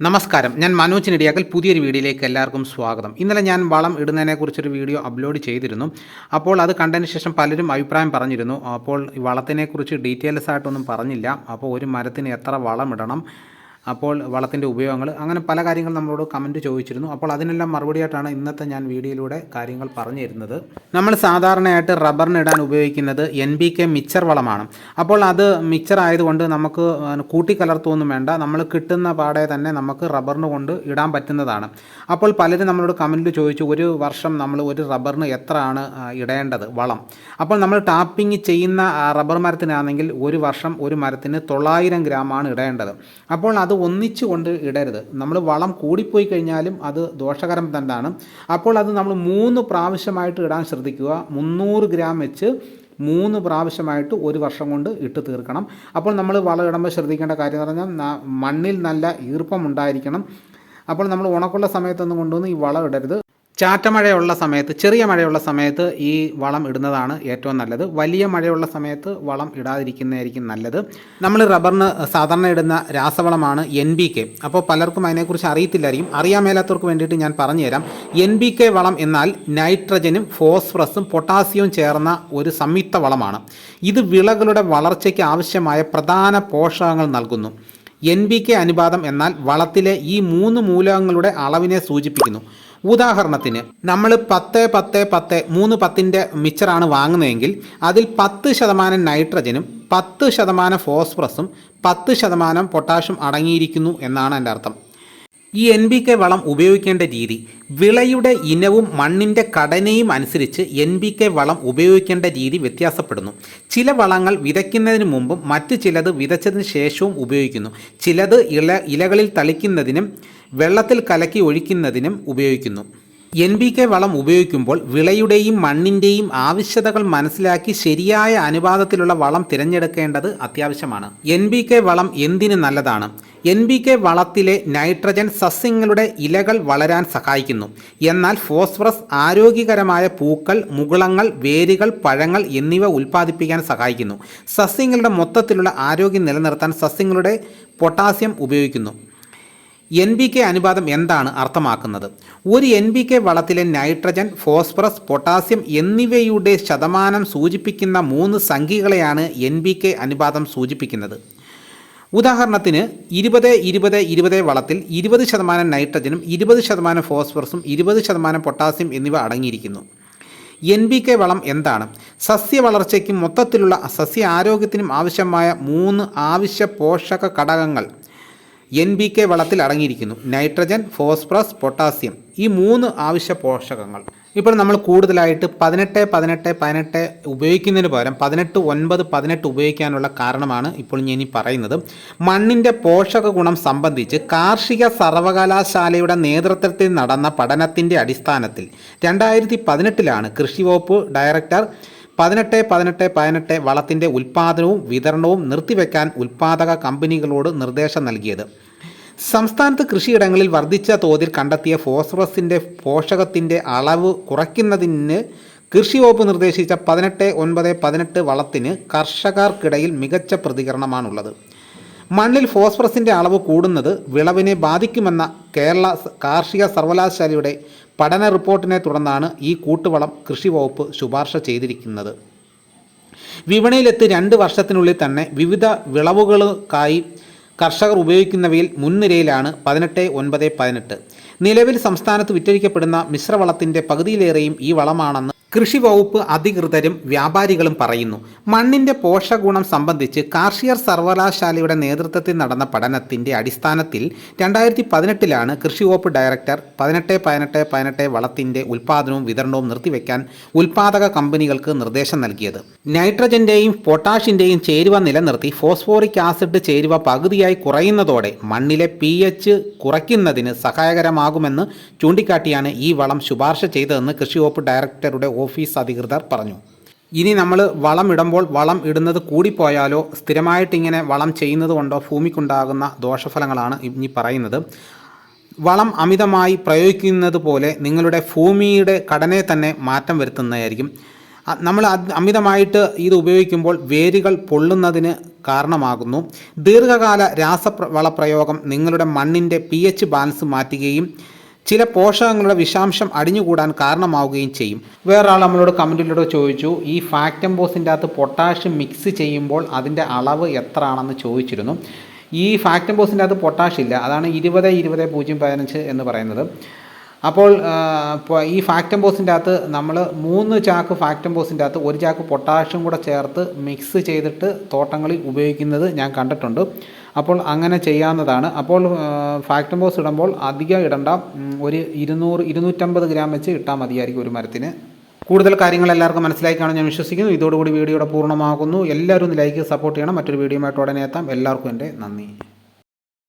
നമസ്കാരം. ഞാൻ മനോജ് നെടിയാക്കൽ. പുതിയൊരു വീഡിയോയിലേക്ക് എല്ലാവർക്കും സ്വാഗതം. ഇന്നലെ ഞാൻ വളം ഇടുന്നതിനെക്കുറിച്ചൊരു വീഡിയോ അപ്ലോഡ് ചെയ്തിരുന്നു. അപ്പോൾ അത് കണ്ടതിന് ശേഷം പലരും അഭിപ്രായം പറഞ്ഞിരുന്നു. അപ്പോൾ വളത്തിനെക്കുറിച്ച് ഡീറ്റെയിൽസ് ആയിട്ടൊന്നും പറഞ്ഞില്ല. അപ്പോൾ ഒരു മരത്തിന് എത്ര വളം ഇടണം? അപ്പോൾ വളത്തിന്റെ ഉപയോഗങ്ങൾ അങ്ങനെ പല കാര്യങ്ങൾ നമ്മളോട് കമന്റ് ചോദിച്ചിരുന്നു. അപ്പോൾ അതിനെല്ലാം മറുപടിയായിട്ടാണ് ഇന്നത്തെ ഞാൻ വീഡിയോയിലൂടെ കാര്യങ്ങൾ പറഞ്ഞു തരുന്നത് നമ്മൾ സാധാരണയായിട്ട് റബ്ബറിന് ഇടാൻ ഉപയോഗിക്കുന്നത് എൻ ബി കെ മിക്സർ വളമാണ്. അപ്പോൾ അത് മിക്സർ ആയതുകൊണ്ട് നമുക്ക് കൂട്ടിക്കലർത്തൊന്നും വേണ്ട. നമ്മൾ കിട്ടുന്ന പാടെ തന്നെ നമുക്ക് റബ്ബറിന് കൊണ്ട് ഇടാൻ പറ്റുന്നതാണ്. അപ്പോൾ പലരും നമ്മളോട് കമന്റിൽ ചോദിച്ചു ഒരു വർഷം നമ്മൾ ഒരു റബ്ബറിന് എത്ര ആണ് ഇടേണ്ടത് വളം? അപ്പോൾ നമ്മൾ ടാപ്പിംഗ് ചെയ്യുന്ന റബ്ബർ മരത്തിനാണെങ്കിൽ ഒരു വർഷം ഒരു മരത്തിന് തൊള്ളായിരം ഗ്രാമാണ് ഇടേണ്ടത്. അപ്പോൾ അത് ഒന്നിച്ചു കൊണ്ട് ഇടരുത്. നമ്മൾ വളം കൂടിപ്പോയി കഴിഞ്ഞാലും അത് ദോഷകരം തന്നെയാണ്. അപ്പോൾ അത് നമ്മൾ മൂന്ന് പ്രാവശ്യമായിട്ട് ഇടാൻ ശ്രദ്ധിക്കുക. മുന്നൂറ് ഗ്രാം വെച്ച് മൂന്ന് പ്രാവശ്യമായിട്ട് ഒരു വർഷം കൊണ്ട് ഇട്ട് തീർക്കണം. അപ്പോൾ നമ്മൾ വളം ഇടുമ്പോൾ ശ്രദ്ധിക്കേണ്ട കാര്യം എന്ന് പറഞ്ഞാൽ മണ്ണിൽ നല്ല ഈർപ്പം ഉണ്ടായിരിക്കണം. അപ്പോൾ നമ്മൾ ഉണക്കുള്ള സമയത്തൊന്നും കൊണ്ടുവന്ന് ഈ വളം ഇടരുത്. ചാറ്റമഴയുള്ള സമയത്ത് ചെറിയ മഴയുള്ള സമയത്ത് ഈ വളം ഇടുന്നതാണ് ഏറ്റവും നല്ലത്. വലിയ മഴയുള്ള സമയത്ത് വളം ഇടാതിരിക്കുന്നതായിരിക്കും നല്ലത്. നമ്മൾ റബ്ബറിന് സാധാരണ ഇടുന്ന രാസവളമാണ് എൻ ബി കെ അപ്പോൾ പലർക്കും അതിനെക്കുറിച്ച് അറിയത്തില്ലായിരിക്കും. അറിയാൻ മേലാത്തവർക്ക് വേണ്ടിയിട്ട് ഞാൻ പറഞ്ഞുതരാം. എൻ ബി കെ വളം എന്നാൽ നൈട്രജനും ഫോസ്ഫറസും പൊട്ടാസ്യവും ചേർന്ന ഒരു സംയുക്ത വളമാണ്. ഇത് വിളകളുടെ വളർച്ചയ്ക്ക് ആവശ്യമായ പ്രധാന പോഷകങ്ങൾ നൽകുന്നു. എൻ ബി കെ അനുപാതം എന്നാൽ വളത്തിലെ ഈ മൂന്ന് മൂലകങ്ങളുടെ അളവിനെ സൂചിപ്പിക്കുന്നു. ഉദാഹരണത്തിന് നമ്മൾ പത്ത് പത്ത് പത്ത് മൂന്ന് പത്തിന്റെ മിച്ചറാണ് വാങ്ങുന്നതെങ്കിൽ അതിൽ പത്ത് ശതമാനം നൈട്രജനും പത്ത് ശതമാനം ഫോസ്ഫറസും പത്ത് ശതമാനം പൊട്ടാഷ്യം അടങ്ങിയിരിക്കുന്നു എന്നാണ് എന്റെ അർത്ഥം. ഈ എൻ ബി കെ വളം ഉപയോഗിക്കേണ്ട രീതി വിളയുടെ ഇനവും മണ്ണിന്റെ ഘടനയും അനുസരിച്ച് എൻ ബി കെ വളം ഉപയോഗിക്കേണ്ട രീതി വ്യത്യാസപ്പെടുന്നു. ചില വളങ്ങൾ വിതയ്ക്കുന്നതിന് മുമ്പും മറ്റു ചിലത് വിതച്ചതിന് ശേഷവും ഉപയോഗിക്കുന്നു. ചിലത് ഇല ഇലകളിൽ തളിക്കുന്നതിനും വെള്ളത്തിൽ കലക്കി ഒഴിക്കുന്നതിനും ഉപയോഗിക്കുന്നു. എൻ ബി കെ വളം ഉപയോഗിക്കുമ്പോൾ വിളയുടെയും മണ്ണിന്റെയും ആവശ്യതകൾ മനസ്സിലാക്കി ശരിയായ അനുപാതത്തിലുള്ള വളം തിരഞ്ഞെടുക്കേണ്ടത് അത്യാവശ്യമാണ്. എൻ ബി കെ വളം എന്തിന് നല്ലതാണ്? എൻ ബി കെ വളത്തിലെ നൈട്രജൻ സസ്യങ്ങളുടെ ഇലകൾ വളരാൻ സഹായിക്കുന്നു. എന്നാൽ ഫോസ്ഫറസ് ആരോഗ്യകരമായ പൂക്കൾ മുകുളങ്ങൾ വേരുകൾ പഴങ്ങൾ എന്നിവ ഉൽപ്പാദിപ്പിക്കാൻ സഹായിക്കുന്നു. സസ്യങ്ങളുടെ മൊത്തത്തിലുള്ള ആരോഗ്യം നിലനിർത്താൻ സസ്യങ്ങളുടെ പൊട്ടാസ്യം ഉപയോഗിക്കുന്നു. എൻ ബി കെ അനുപാതം എന്താണ് അർത്ഥമാക്കുന്നത്? ഒരു എൻ ബി കെ വളത്തിലെ നൈട്രജൻ ഫോസ്ഫറസ് പൊട്ടാസ്യം എന്നിവയുടെ ശതമാനം സൂചിപ്പിക്കുന്ന മൂന്ന് സംഖ്യകളെയാണ് എൻ ബി കെ അനുപാതം സൂചിപ്പിക്കുന്നത്. ഉദാഹരണത്തിന് ഇരുപത് ഇരുപത് ഇരുപത് വളത്തിൽ ഇരുപത് ശതമാനം നൈട്രജനും ഇരുപത് ശതമാനം ഫോസ്ഫറസും ഇരുപത് ശതമാനം പൊട്ടാസ്യം എന്നിവ അടങ്ങിയിരിക്കുന്നു. എൻ ബി കെ വളം എന്താണ്? സസ്യ വളർച്ചയ്ക്കും മൊത്തത്തിലുള്ള സസ്യ ആരോഗ്യത്തിനും ആവശ്യമായ മൂന്ന് ആവശ്യ പോഷക ഘടകങ്ങൾ എൻ ബി കെ വളത്തിൽ അടങ്ങിയിരിക്കുന്നു. Nitrogen phosphorus potassium. ഈ മൂന്ന് ആവശ്യ പോഷകങ്ങൾ. ഇപ്പോൾ നമ്മൾ കൂടുതലായിട്ട് പതിനെട്ട് പതിനെട്ട് പതിനെട്ട് ഉപയോഗിക്കുന്നതിന് പകരം പതിനെട്ട് ഒൻപത് പതിനെട്ട് ഉപയോഗിക്കാനുള്ള കാരണമാണ് ഇപ്പോൾ ഞാൻ ഈ പറയുന്നത്. മണ്ണിന്റെ പോഷക ഗുണം സംബന്ധിച്ച് കാർഷിക സർവകലാശാലയുടെ നേതൃത്വത്തിൽ നടന്ന പഠനത്തിന്റെ അടിസ്ഥാനത്തിൽ രണ്ടായിരത്തി പതിനെട്ടിലാണ് കൃഷി വകുപ്പ് ഡയറക്ടർ പതിനെട്ട് പതിനെട്ട് പതിനെട്ട് വളത്തിന്റെ ഉൽപ്പാദനവും വിതരണവും നിർത്തിവെക്കാൻ ഉൽപ്പാദക കമ്പനികളോട് നിർദ്ദേശം നൽകിയത്. സംസ്ഥാനത്ത് കൃഷിയിടങ്ങളിൽ വർദ്ധിച്ച തോതിൽ കണ്ടെത്തിയ ഫോസ്ഫറസിന്റെ പോഷകത്തിന്റെ അളവ് കുറയ്ക്കുന്നതിന് കൃഷി വകുപ്പ് നിർദ്ദേശിച്ച പതിനെട്ട് ഒൻപത് പതിനെട്ട് വളത്തിന് കർഷകർക്കിടയിൽ മികച്ച പ്രതികരണമാണുള്ളത്. മണ്ണിൽ ഫോസ്ഫറസിന്റെ അളവ് കൂടുന്നത് വിളവിനെ ബാധിക്കുമെന്ന കേരള കാർഷിക സർവകലാശാലയുടെ പഠന റിപ്പോർട്ടിനെ തുടർന്നാണ് ഈ കൂട്ടുവളം കൃഷി വകുപ്പ് ശുപാർശ ചെയ്തിരിക്കുന്നത്. വിപണിയിലെത്തി രണ്ട് വർഷത്തിനുള്ളിൽ തന്നെ വിവിധ വിളവുകൾക്കായി കർഷകർ ഉപയോഗിക്കുന്നവയിൽ മുൻനിരയിലാണ് പതിനെട്ട് ഒൻപത് പതിനെട്ട്. നിലവിൽ സംസ്ഥാനത്ത് വിറ്റഴിക്കപ്പെടുന്ന മിശ്രവളത്തിന്റെ പകുതിയിലേറെയും ഈ വളമാണെന്ന് കൃഷി വകുപ്പ് അധികൃതരും വ്യാപാരികളും പറയുന്നു മണ്ണിന്റെ പോഷകഗുണം സംബന്ധിച്ച് കാർഷിക സർവകലാശാലയുടെ നേതൃത്വത്തിൽ നടന്ന പഠനത്തിന്റെ അടിസ്ഥാനത്തിൽ രണ്ടായിരത്തി പതിനെട്ടിലാണ് കൃഷി വകുപ്പ് ഡയറക്ടർ പതിനെട്ട് പതിനെട്ട് പതിനെട്ട് വളത്തിന്റെ ഉൽപാദനവും വിതരണവും നിർത്തിവെക്കാൻ ഉൽപാദക കമ്പനികൾക്ക് നിർദ്ദേശം നൽകിയത്. നൈട്രജന്റെയും പൊട്ടാഷിന്റെയും ചേരുവ നിലനിർത്തി ഫോസ്ഫോറിക് ആസിഡ് ചേരുവ പകുതിയായി കുറയുന്നതോടെ മണ്ണിലെ പി എച്ച് കുറയ്ക്കുന്നതിന് സഹായകരമാകുമെന്ന് ചൂണ്ടിക്കാട്ടിയാണ് ഈ വളം ശുപാർശ ചെയ്തതെന്ന് കൃഷി വകുപ്പ് ഡയറക്ടറുടെ ഓഫീസ് അധികൃതർ പറഞ്ഞു. ഇനി നമ്മൾ വളം ഇടുമ്പോൾ വളം ഇടുന്നത് കൂടിപ്പോയാലോ? സ്ഥിരമായിട്ടിങ്ങനെ വളം ചെയ്യുന്നത് കൊണ്ടോ ഭൂമിക്കുണ്ടാകുന്ന ദോഷഫലങ്ങളാണ് ഇനി പറയുന്നത്. വളം അമിതമായി പ്രയോഗിക്കുന്നത് പോലെ നിങ്ങളുടെ ഭൂമിയുടെ ഘടനയെ തന്നെ മാറ്റം വരുത്തുന്നതായിരിക്കും. നമ്മൾ അമിതമായിട്ട് ഇത് ഉപയോഗിക്കുമ്പോൾ വേരുകൾ പൊള്ളുന്നതിന് കാരണമാകുന്നു. ദീർഘകാല രാസ വളപ്രയോഗം നിങ്ങളുടെ മണ്ണിന്റെ പി എച്ച് ബാലൻസ് മാറ്റുകയും ചില പോഷകങ്ങളുടെ വിഷാംശം അടിഞ്ഞുകൂടാൻ കാരണമാവുകയും ചെയ്യും. വേറൊരാൾ നമ്മളോട് കമന്റിലൂടെ ചോദിച്ചു ഈ ഫാക്ടംബോസിന്റെ അകത്ത് പൊട്ടാഷ്യം മിക്സ് ചെയ്യുമ്പോൾ അതിന്റെ അളവ് എത്ര ആണെന്ന് ചോദിച്ചിരുന്നു. ഈ ഫാക്ടംബോസിന്റെ അകത്ത് പൊട്ടാഷ് ഇല്ല. അതാണ് ഇരുപത് ഇരുപത് പൂജ്യം പതിനഞ്ച് എന്ന് പറയുന്നത്. അപ്പോൾ ഈ ഫാക്ടംബോസിന്റെ അകത്ത് നമ്മൾ മൂന്ന് ചാക്ക് ഫാക്ടംബോസിന്റെ അകത്ത് ഒരു ചാക്ക് പൊട്ടാഷ്യം കൂടെ ചേർത്ത് മിക്സ് ചെയ്തിട്ട് തോട്ടങ്ങളിൽ ഉപയോഗിക്കുന്നത് ഞാൻ കണ്ടിട്ടുണ്ട്. അപ്പോൾ അങ്ങനെ ചെയ്യാവുന്നതാണ്. അപ്പോൾ ഫാക്ടം ബോസ് ഇടുമ്പോൾ അധികം ഇടണ്ട. ഒരു ഇരുന്നൂറ് ഇരുന്നൂറ്റമ്പത് ഗ്രാം വെച്ച് ഇട്ടാൽ മതിയായിരിക്കും ഒരു മരത്തിന്. കൂടുതൽ കാര്യങ്ങൾ എല്ലാവർക്കും മനസ്സിലായി കാണും ഞാൻ വിശ്വസിക്കുന്നു. ഇതോടുകൂടി വീഡിയോയുടെ പൂർണമാകുന്നു. എല്ലാവരും ഒന്ന് ലൈക്ക് സപ്പോർട്ട് ചെയ്യണം. മറ്റൊരു വീഡിയോയുമായിട്ട് ഉടനെ എത്താം. എല്ലാവർക്കും എന്റെ നന്ദി.